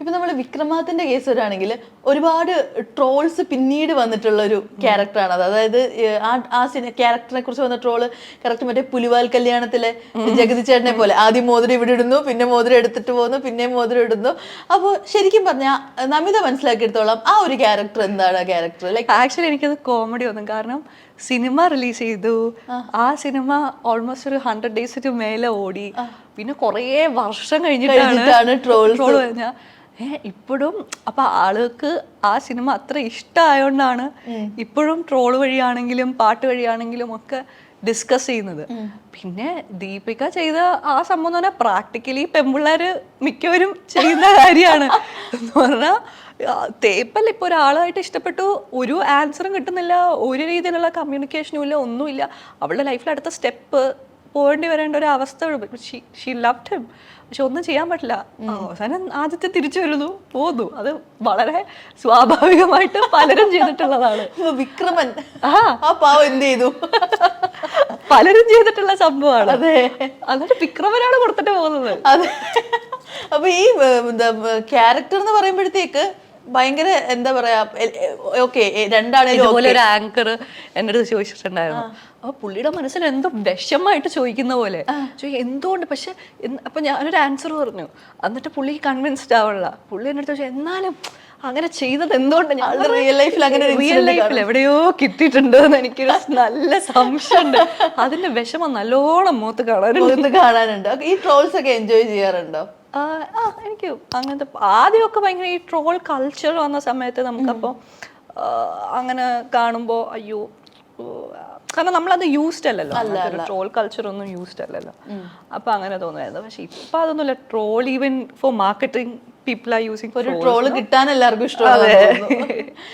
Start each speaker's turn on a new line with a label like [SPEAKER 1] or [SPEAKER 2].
[SPEAKER 1] ഇപ്പൊ നമ്മൾ വിക്രമാദിത്യന്റെ കേസ് വരാണെങ്കിൽ ഒരുപാട് ട്രോൾസ് പിന്നീട് വന്നിട്ടുള്ള ഒരു ക്യാരക്ടറാണ് അത് അതായത് ആ ആ സിനി ക്യാരക്ടറിനെ കുറിച്ച് വന്ന ട്രോൾ കറക്റ്റ് മറ്റേ പുലിവാൽ കല്യാണത്തിലെ ജഗതി ചേട്ടനെ പോലെ. ആദ്യം മോതിരം ഇവിടെ ഇടുന്നു പിന്നെ മോതിരം എടുത്തിട്ട് പോകുന്നു പിന്നെ മോതിരം ഇടുന്നു. അപ്പോൾ ശരിക്കും പറഞ്ഞാൽ നമിത മനസ്സിലാക്കിയെടുത്തോളം ആ ഒരു ക്യാരക്ടർ എന്താണ് ആ ക്യാരക്ടർ ലൈക്ക്
[SPEAKER 2] ആക്ച്വലി എനിക്കത് കോമഡി ഒന്നും. കാരണം സിനിമ റിലീസ് ചെയ്തു. ആ. സിനിമ ഓൾമോസ്റ്റ് ഒരു ഹൺഡ്രഡ് ഡേയ്സിന് മേലെ ഓടി. പിന്നെ കുറേ വർഷം
[SPEAKER 1] കഴിഞ്ഞിട്ടാണ് ട്രോൾ
[SPEAKER 2] ട്രോൾ കഴിഞ്ഞ ഏ ഇപ്പോഴും അപ്പൊ ആൾക്ക് ആ സിനിമ അത്ര ഇഷ്ടമായോണ്ടാണ് ഇപ്പോഴും ട്രോൾ വഴിയാണെങ്കിലും പാട്ട് വഴിയാണെങ്കിലും ഒക്കെ ഡിസ്കസ് ചെയ്യുന്നത്. പിന്നെ ദീപിക ചെയ്ത ആ സംഭവം പറഞ്ഞാൽ പ്രാക്ടിക്കലി പെമ്പിള്ളേര് മിക്കവരും ചെയ്യുന്ന കാര്യമാണ് എന്ന് പറഞ്ഞാൽ തേപ്പല്ല ഇപ്പോൾ ഒരാളായിട്ട് ഇഷ്ടപ്പെട്ടു ഒരു ആൻസറും കിട്ടുന്നില്ല ഒരു രീതിയിലുള്ള കമ്മ്യൂണിക്കേഷനും ഇല്ല ഒന്നുമില്ല. അവളുടെ ലൈഫിൽ അടുത്ത സ്റ്റെപ്പ് പോകേണ്ടി വരേണ്ട ഒരു അവസ്ഥ ഷീ ലവ്ഡ് ഹിം പക്ഷെ ഒന്നും ചെയ്യാൻ പറ്റില്ല. അവസാനം ആദ്യത്തെ തിരിച്ചു വരുന്നു പോന്നു. അത് വളരെ സ്വാഭാവികമായിട്ട് പലരും ചെയ്തിട്ടുള്ളതാണ്.
[SPEAKER 1] വിക്രമൻ.
[SPEAKER 2] ആ.
[SPEAKER 1] ആ പാവം എന്ത് ചെയ്തു?
[SPEAKER 2] പലരും ചെയ്തിട്ടുള്ള സംഭവമാണ്.
[SPEAKER 1] അതെ.
[SPEAKER 2] എന്നിട്ട് വിക്രമനാണ് കൊടുത്തിട്ട് പോകുന്നത്.
[SPEAKER 1] അതെ. അപ്പൊ ഈ ക്യാരക്ടർ എന്ന് പറയുമ്പോഴത്തേക്ക് ഭയങ്കര എന്താ പറയാ ഓക്കെ രണ്ടാണേലും
[SPEAKER 2] ഇതുപോലെ ഒരു ആങ്കർ എന്റെ അടുത്ത് ചോദിച്ചിട്ടുണ്ടായിരുന്നു അപ്പൊ പുള്ളിയുടെ മനസ്സിൽ എന്തോ വിഷമായിട്ട് ചോദിക്കുന്ന പോലെ. എന്തുകൊണ്ട്? പക്ഷെ അപ്പൊ ഞാനൊരു ആൻസർ പറഞ്ഞു. എന്നിട്ട് പുള്ളി കൺവിൻസ്ഡ് ആവുള്ള. പുള്ളി എന്റെ അടുത്ത് ചോദിച്ചു എന്നാലും അങ്ങനെ ചെയ്തത് എന്തുകൊണ്ട്?
[SPEAKER 1] ഞാൻ റിയൽ ലൈഫിൽ അങ്ങനെ
[SPEAKER 2] റിയൽ ലൈഫിൽ എവിടെയോ കിട്ടിയിട്ടുണ്ടോ എന്ന് എനിക്കൊരു നല്ല സംശയമുണ്ട്. അതിന്റെ വിഷമം നല്ലോണം മൂത്ത് കാണാനുണ്ട്.
[SPEAKER 1] കാണാനുണ്ട്. ഈ ട്രോൾസ് ഒക്കെ എൻജോയ് ചെയ്യാറുണ്ടോ?
[SPEAKER 2] ആ എനിക്ക് അങ്ങനത്തെ ആദ്യമൊക്കെ ഭയങ്കര ഈ ട്രോൾ കൾച്ചർ വന്ന സമയത്ത് നമുക്കപ്പോൾ അങ്ങനെ കാണുമ്പോൾ അയ്യോ കാരണം നമ്മളത് യൂസ്ഡ് അല്ലല്ലോ. ട്രോൾ കൾച്ചർ ഒന്നും യൂസ്ഡ് അല്ലല്ലോ. അപ്പൊ അങ്ങനെ തോന്നുമായിരുന്നു പക്ഷെ ഇപ്പൊ അതൊന്നുമില്ല. Troll even for marketing people are using
[SPEAKER 1] ഒരു ട്രോൾ കിട്ടാൻ എല്ലാവർക്കും ഇഷ്ടമാണ്